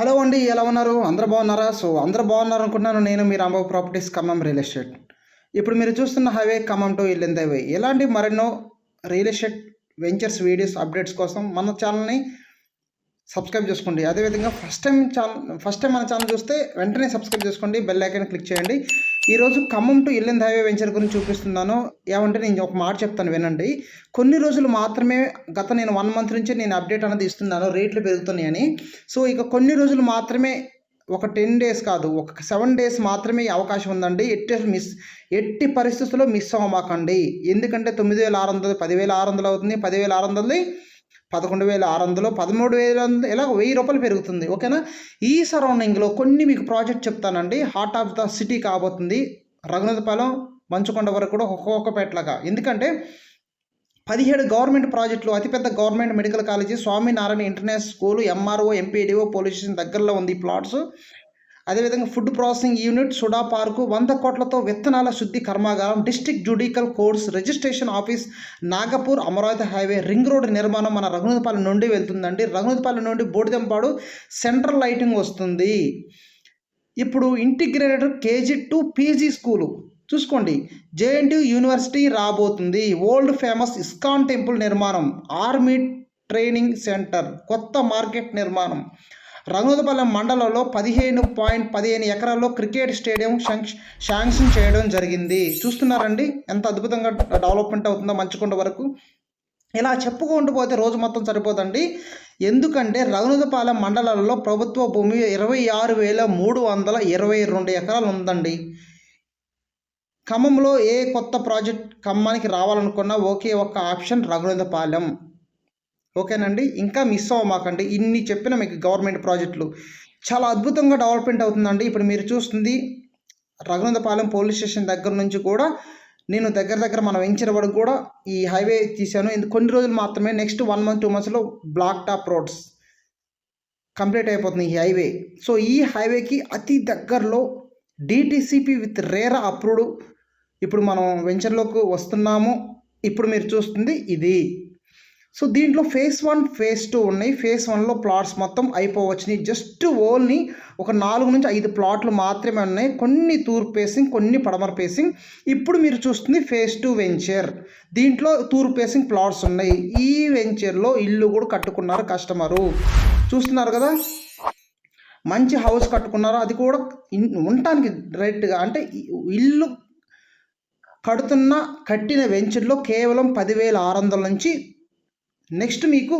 Hello అండి ఎలా ఉన్నారు? అందరు బాగున్నారా? సో అందరు బాగున్నారు అనుకుంటున్నాను నేను మీ Rambabu properties Khammam real estate. ఇప్పుడు మీరు చూస్తున్న highway Khammam to Yellandu highway. ఇలాంటి మరెన్నో real estate ventures videos updates కోసం మన ఛానల్ని సబ్స్క్రైబ్ చేసుకోండి. అదేవిధంగా first time channel first time మన ఛానల్ చూస్తే వెంటనే సబ్స్క్రైబ్ చేసుకోండి బెల్ ఐకాన్ క్లిక్ చేయండి. ఈరోజు Khammam to Yellandu highway venture గురించి చూపిస్తున్నాను. ఏమంటే నేను ఒక మాట చెప్తాను వినండి. కొన్ని రోజులు మాత్రమే గత నేను వన్ మంత్ నుంచి నేను అప్డేట్ అనేది ఇస్తున్నాను. రేట్లు పెరుగుతున్నాయని. సో ఇక కొన్ని రోజులు మాత్రమే ఒక టెన్ డేస్ కాదు ఒక సెవెన్ డేస్ మాత్రమే అవకాశం ఉందండి. ఎట్టి మిస్ ఎట్టి పరిస్థితుల్లో మిస్ అవ్వమాకండి. ఎందుకంటే తొమ్మిది వేల ఆరు వందలు పదివేల ఆరు వందలు అవుతుంది. పదివేల ఆరు వందలది పదకొండు వేల ఆరు వందలు పదమూడు వేల ఇలా వెయ్యి రూపాయలు పెరుగుతుంది ఓకేనా? ఈ సరౌండింగ్లో కొన్ని మీకు ప్రాజెక్ట్ చెప్తానండి. హార్ట్ ఆఫ్ ద సిటీ కాబోతుంది. రఘునాథపాలెం మంచుకొండ వరకు కూడా ఒక్కొక్క పేటలాగా. ఎందుకంటే పదిహేడు గవర్నమెంట్ ప్రాజెక్టులు అతిపెద్ద government medical college Swaminarayan international school MRO MPDO police station దగ్గరలో ఉంది ఈ ప్లాట్స్. అదేవిధంగా food processing unit SUDA park వంద కోట్లతో విత్తనాల శుద్ధి కర్మాగారం district judicial courts registration office Nagpur Amaravati highway ring road నిర్మాణం మన రఘునాథపాలెం నుండి వెళ్తుందండి. రఘునాథపాలెం నుండి బోడిదంపాడు సెంట్రల్ లైటింగ్ వస్తుంది. ఇప్పుడు integrated KG to PG school. చూసుకోండి. జేఎన్టీయూ యూనివర్సిటీ రాబోతుంది. ఓల్డ్ ఫేమస్ ఇస్కాన్ టెంపుల్ నిర్మాణం ఆర్మీ ట్రైనింగ్ సెంటర్ కొత్త మార్కెట్ నిర్మాణం. రంగులపాలెం మండలంలో పదిహేను పాయింట్ పదిహేను ఎకరాల్లో క్రికెట్ స్టేడియం శాంక్షన్ చేయడం జరిగింది. చూస్తున్నారండి? ఎంత అద్భుతంగా డెవలప్మెంట్ అవుతుందో మంచుకొండ వరకు. ఇలా చెప్పుకుంటూ పోతే రోజు మొత్తం సరిపోదండి. ఎందుకంటే రఘునాథపాలెం మండలాలలో ప్రభుత్వ భూమి ఇరవై ఆరు వేల మూడు వందల ఇరవై రెండు ఎకరాలు ఉందండి. ఖమ్మంలో ఏ కొత్త ప్రాజెక్ట్ ఖమ్మానికి రావాలనుకున్నా ఒకే ఒక్క ఆప్షన్ రఘునాథపాలెం ఓకేనండి. ఇంకా మిస్ అవ్వమాకండి ఇన్ని చెప్పిన మీకు గవర్నమెంట్ ప్రాజెక్టులు చాలా అద్భుతంగా డెవలప్మెంట్ అవుతుందండి. ఇప్పుడు మీరు చూస్తుంది రఘునందపాలెం పోలీస్ స్టేషన్ దగ్గర నుంచి కూడా నేను దగ్గర దగ్గర మనం వెంచర్ వరకు కూడా ఈ హైవే తీశాను. కొన్ని రోజులు మాత్రమే నెక్స్ట్ వన్ మంత్ టూ మంత్స్లో బ్లాక్ టాప్ రోడ్స్ కంప్లీట్ అయిపోతుంది ఈ హైవే సో ఈ హైవేకి అతి దగ్గరలో డిటిసిపి విత్ రేర అప్రూవ్డ్ ఇప్పుడు మనం వెంచర్లోకి వస్తున్నాము. ఇప్పుడు మీరు చూస్తుంది ఇది. సో దీంట్లో ఫేస్ వన్ ఫేస్ టూ ఉన్నాయి. ఫేస్ వన్లో ప్లాట్స్ మొత్తం అయిపోవచ్చినాయి జస్ట్ ఓన్లీ ఒక నాలుగు నుంచి ఐదు ప్లాట్లు మాత్రమే ఉన్నాయి. కొన్ని తూర్పు పేసింగ్ కొన్ని పడమర పేసింగ్ ఇప్పుడు మీరు చూస్తుంది ఫేస్ టూ వెంచర్ దీంట్లో తూర్పు పేసింగ్ ప్లాట్స్ ఉన్నాయి. ఈ వెంచర్లో ఇల్లు కూడా కట్టుకున్నారు కస్టమరు చూస్తున్నారు కదా? మంచి హౌస్ కట్టుకున్నారు. అది కూడా ఉండటానికి రైట్గా అంటే ఇల్లు కడుతున్న కట్టిన వెంచర్లో కేవలం పదివేల ఆరు వందల నుంచి నెక్స్ట్ మీకు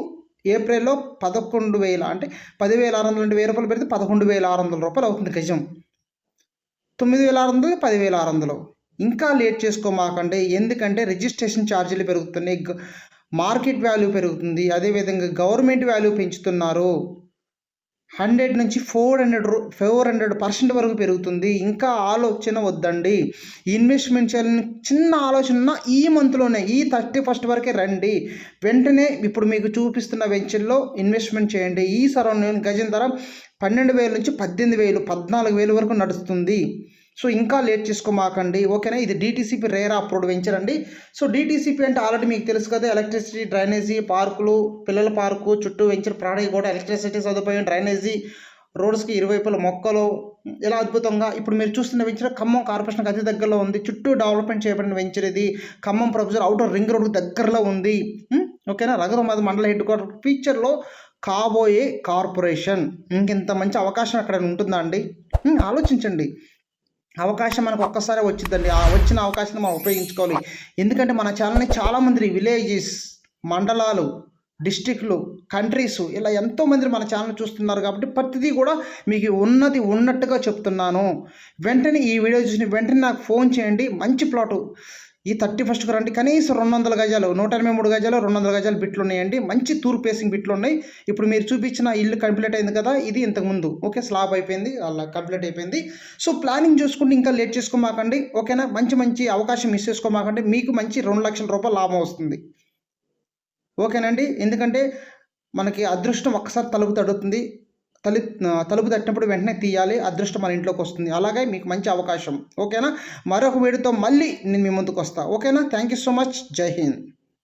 ఏప్రిల్లో పదకొండు వేల అంటే పదివేల ఆరు వందల వెయ్యి రూపాయలు పెడితే పదకొండు వేల ఆరు వందల రూపాయలు అవుతుంది గజం. తొమ్మిది వేల ఆరు వందలు పదివేల ఆరు వందలు ఇంకా లేట్ చేసుకోమాకండి ఎందుకంటే రిజిస్ట్రేషన్ ఛార్జీలు పెరుగుతున్నాయి మార్కెట్ వాల్యూ పెరుగుతుంది అదేవిధంగా గవర్నమెంట్ వాల్యూ పెంచుతున్నారు. హండ్రెడ్ నుంచి four hundred four hundred percent వరకు పెరుగుతుంది. ఇంకా ఆలోచన వద్దండి. ఇన్వెస్ట్మెంట్ చేయాలని చిన్న ఆలోచన ఈ మంత్లోనే ఈ థర్టీ ఫస్ట్ వరకే రండి. వెంటనే ఇప్పుడు మీకు చూపిస్తున్న వెంచర్లో ఇన్వెస్ట్మెంట్ చేయండి. ఈ సరౌండింగ్ గజం ధర పన్నెండు వేల నుంచి పద్దెనిమిది వేలు పద్నాలుగు వేలు వరకు నడుస్తుంది. సో ఇంకా లేట్ చేసుకోమాకండి. ఓకేనా? ఇది డిటీసీపీ రేర్ అప్రూవ్డ్ వెంచర్ అండి. సో డిటీసీపీ అంటే ఆల్రెడీ మీకు తెలుసు కదా ఎలక్ట్రిసిటీ డ్రైనేజీ పార్కులు పిల్లల పార్కు చుట్టూ వెంచర్ ప్రాడక్ట్ కూడా ఎలక్ట్రిసిటీ సదుపాయం డ్రైనేజీ రోడ్స్కి ఇరువైపుల మొక్కలు. ఇలా అద్భుతంగా ఇప్పుడు మీరు చూస్తున్న వెంచర్ ఖమ్మం కార్పొరేషన్కి అతి దగ్గరలో ఉంది. చుట్టూ డెవలప్మెంట్ చేయబడిన వెంచర్ ఇది. Khammam professor outer ring road దగ్గరలో ఉంది. ఓకేనా? రఘురామాద మండల హెడ్ క్వార్టర్ ఫ్యూచర్లో కాబోయే కార్పొరేషన్. ఇంకెంత మంచి అవకాశం అక్కడ ఉంటుందా అండి? ఆలోచించండి. అవకాశం మనకు ఒక్కసారి వచ్చిందండి. ఆ వచ్చిన అవకాశాన్ని మనం ఉపయోగించుకోవాలి. ఎందుకంటే మన ఛానల్ని చాలామంది విలేజెస్ మండలాలు డిస్టిక్లు కంట్రీస్ ఇలా ఎంతోమంది మన ఛానల్ చూస్తున్నారు కాబట్టి ప్రతిదీ కూడా మీకు ఉన్నది ఉన్నట్టుగా చెప్తున్నాను. వెంటనే ఈ వీడియో చూసిన వెంటనే నాకు ఫోన్ చేయండి. మంచి ప్లాటు. ఈ థర్టీ ఫస్ట్ రండి కనీసం రెండు వందల గజాలు నూట ఎనభై మూడు గజాలు రెండు వందల గజాలు బిట్లు ఉన్నాయండి మంచి తూర్ పేసింగ్ బిట్లు ఉన్నాయి ఇప్పుడు మీరు చూపించిన ఇల్లు కంప్లీట్ అయింది కదా ఇది ఇంతకుముందు. ఓకే స్లాబ్ అయిపోయింది అలా కంప్లీట్ అయిపోయింది. సో ప్లానింగ్ చూసుకుంటే ఇంకా లేట్ చేసుకోమాకండి. ఓకేనా? మంచి మంచి అవకాశం మిస్ చేసుకోమాకండి. మీకు మంచి రెండు లక్షల రూపాయలు లాభం వస్తుంది. ఓకేనండి? ఎందుకంటే మనకి అదృష్టం ఒక్కసారి తలుపు తడుతుంది. తలి తలుపు తట్టినప్పుడు వెంటనే తీయాలి అదృష్టం మన ఇంట్లోకి వస్తుంది. అలాగే మీకు మంచి అవకాశం. ఓకేనా? మరొక వీడియోతో మళ్ళీ నేను మీ ముందుకు వస్తాను ఓకేనా? థ్యాంక్ యూ సో మచ్ జై హింద్